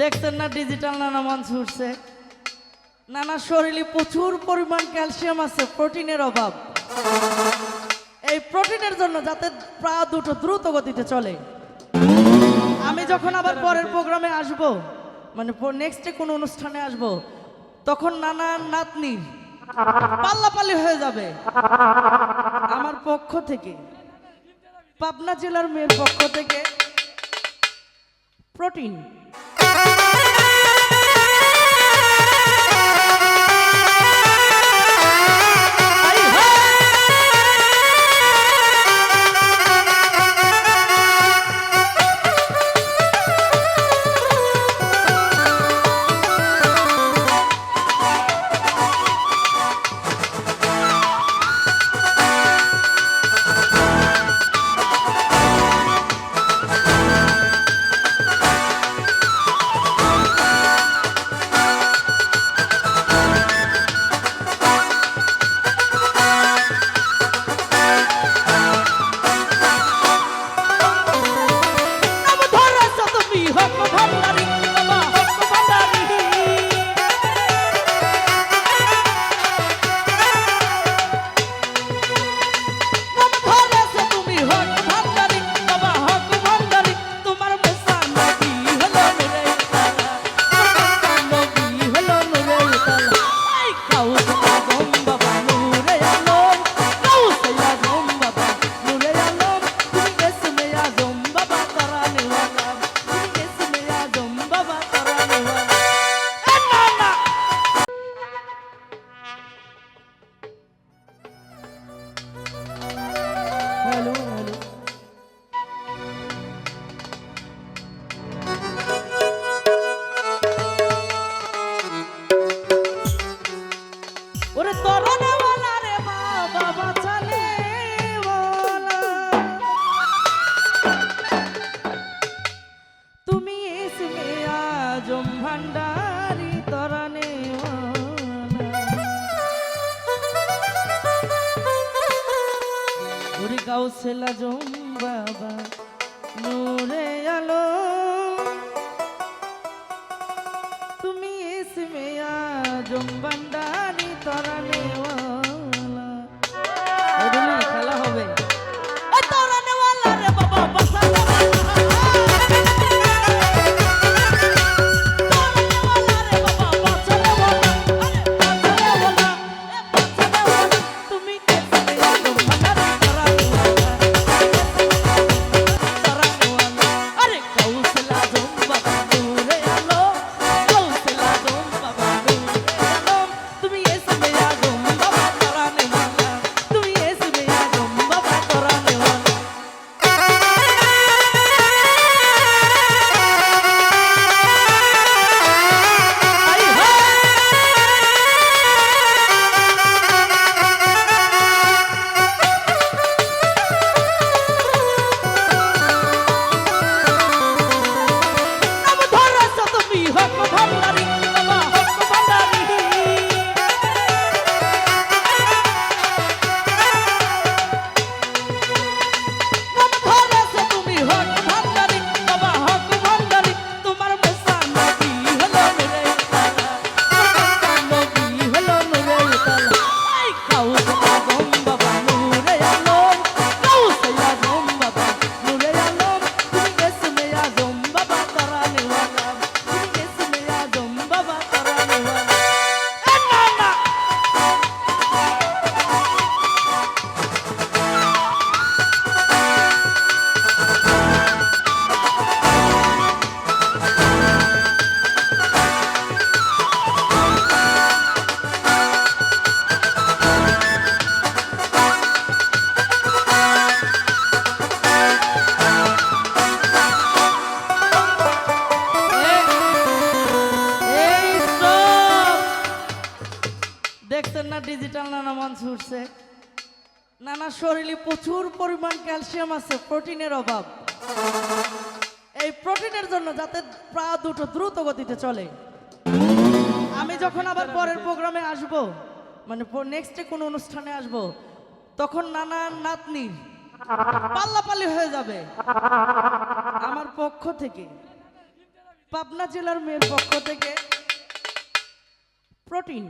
দেখছেন না ডিজিটাল নানা মঞ্চ উঠছে? নানা শরীরে প্রচুর পরিমাণ ক্যালসিয়াম আছে প্রোটিনের অভাব। এই প্রোটিনের জন্য যাতে প্রা দুটো দ্রুত গতিতে চলে। আমি যখন আবার পরের প্রোগ্রামে আসব মানে নেক্সটে কোনো অনুষ্ঠানে আসব, তখন নানা নাতনি পাল্লাপাল্লি হয়ে যাবে। আমার পক্ষ থেকে, পাবনা জেলার মেয়ের পক্ষ থেকে প্রোটিন আজম ভান্ডারি তরনে গাউসেল আজম বাবা নূরে আলো। তুমি ইসমে আজম ভান্ডারি তরনে দেখছেন না ডিজিটাল নানা মঞ্চ উঠছে নানা শরীরে প্রচুর পরিমাণ ক্যালসিয়াম আছে প্রোটিনের অভাব। এই প্রোটিনের জন্য যাতে প্রা দুটো দ্রুত গতিতে চলে। আমি যখন আবার পরের প্রোগ্রামে আসব মানে নেক্সটে কোনো অনুষ্ঠানে আসব, তখন নানা নাতনি পাল্লাপাল্লি হয়ে যাবে। আমার পক্ষ থেকে, পাবনা জেলার মেয়ের পক্ষ থেকে প্রোটিন